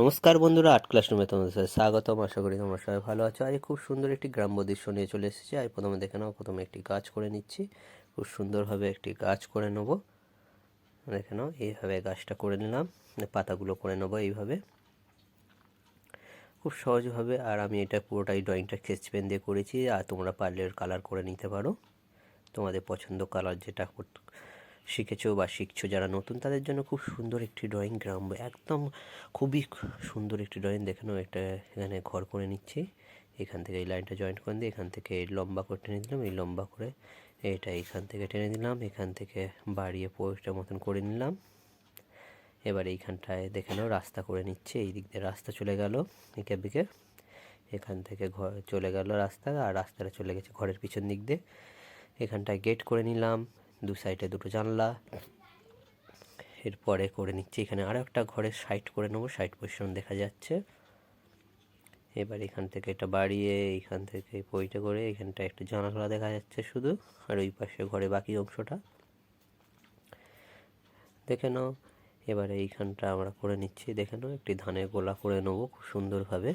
নমস্কার বন্ধুরা আর্ট ক্লাসরুমে তোমাদের সাথে স্বাগতম। আশা করি তোমরা সবাই ভালো আছো। আজ খুব সুন্দর একটি গ্রাম্য দৃশ্য নিয়ে চলে এসেছি। আজ প্রথমে দেখে নাও, প্রথমে একটি গাছ করে নিচ্ছি। খুব সুন্দরভাবে একটি গাছ করে নেব। দেখে নাও, এইভাবে গাছটা করে নিলাম। মানে পাতাগুলো করে নেব এইভাবে। খুব সহজভাবে, আর আমি এটা পুরোটাই ড্রয়িংটা স্কেচ পেন দিয়ে করেছি। আর তোমরা পারলে কালার করে নিতে পারো। তোমাদের পছন্দ কালার যেটা শিখেছো বা শিখছো যারা নতুন, তাদের জন্য খুব সুন্দর একটি ড্রয়িং গ্রাম একদম খুবই সুন্দর একটি ড্রয়িং দেখে নাও একটা এখানে ঘর করে নিচ্ছি। এখান থেকে এই লাইনটা জয়েন্ট করে দিয়ে এখান থেকে লম্বা করে টেনে দিলাম, এই লম্বা করে এটা এখান থেকে টেনে দিলাম, এখান থেকে বাড়িয়ে পোস্টের মতন করে নিলাম। এবার এইখানটায় দেখে নাও, রাস্তা করে নিচ্ছে, এই দিক দিয়ে রাস্তা চলে গেল, একে বিকে এখান থেকে ঘর চলে গেল রাস্তা, আর রাস্তাটা চলে গেছে ঘরের পিছন দিক দিয়ে। এখানটায় গেট করে নিলাম দু সাইডে দুটো জানলা। এরপরে করে নিচ্ছি এখানে আরও একটা ঘরের সাইড করে নেব, সাইড পজিশন দেখা যাচ্ছে। এবার এখান থেকে এটা বাড়িয়ে, এখান থেকে পইটা করে এখানটা একটু জানালা দেখা যাচ্ছে শুধু, আর ওই পাশে ঘরে বাকি অংশটা। দেখে নাও, এবারে এইখানটা আমরা করে নিচ্ছি। দেখে নাও, একটি ধানের গোলা করে নেব খুব সুন্দরভাবে।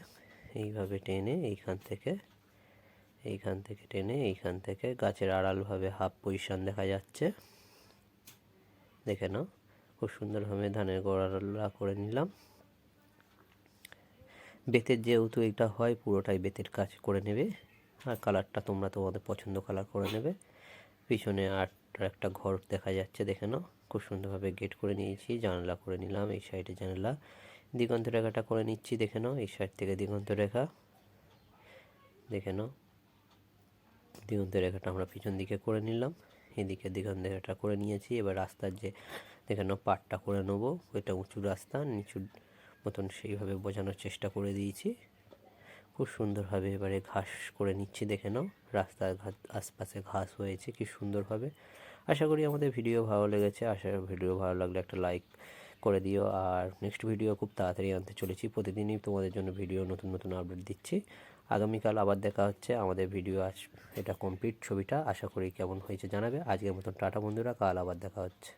এইভাবে টেনে এইখান থেকে এইখান থেকে টেনে এইখান থেকে গাছের আড়ালভাবে হাফ পজিশান দেখা যাচ্ছে। দেখে নাও, খুব সুন্দরভাবে ধানের গোড়ালা করে নিলাম। বেতের যেহেতু এটা হয়, পুরোটাই বেতের কাজ করে নেবে। আর কালারটা তোমরা তোমাদের পছন্দ কালার করে নেবে। পিছনে আর একটা ঘর দেখা যাচ্ছে, দেখে নাও। খুব সুন্দরভাবে গেট করে নিয়েছি, জানলা করে নিলাম, এই সাইডে জানলা। দিগন্ত রেখাটা করে নিচ্ছি, দেখে নাও, এই সাইড থেকে দিগন্ত রেখা। দেখে নাও দিগন্ত রেখাটা আমরা পিছন দিকে করে নিলাম। এদিকে দিগন্ত রেখাটা করে নিয়েছি। এবার রাস্তার যে দেখানো পাটটা করে নেব। এটা উঁচু রাস্তা, নিচু মতন সেইভাবে বোঝানোর চেষ্টা করে দিয়েছি। খুব সুন্দরভাবে এবারে ঘাস করে নিচ্ছি দেখে নাও। রাস্তার আশপাশে ঘাস হয়েছে, কি সুন্দরভাবে। আশা করি আমাদের ভিডিও ভালো লেগেছে। আশা ভিডিও ভালো লাগলে একটা লাইক করে দিও। আর নেক্সট ভিডিও খুব তাড়াতাড়ি আনতে চলেছি। প্রতিদিনই তোমাদের জন্য ভিডিও নতুন নতুন আপডেট দিচ্ছি। আগামীকাল আবার দেখা হচ্ছে, আমাদের ভিডিও আস এটা কমপ্লিট ছবিটা, আশা করি কেমন হয়েছে জানাবে। আজকের মতন টাটা বন্ধুরা, কাল আবার দেখা হচ্ছে।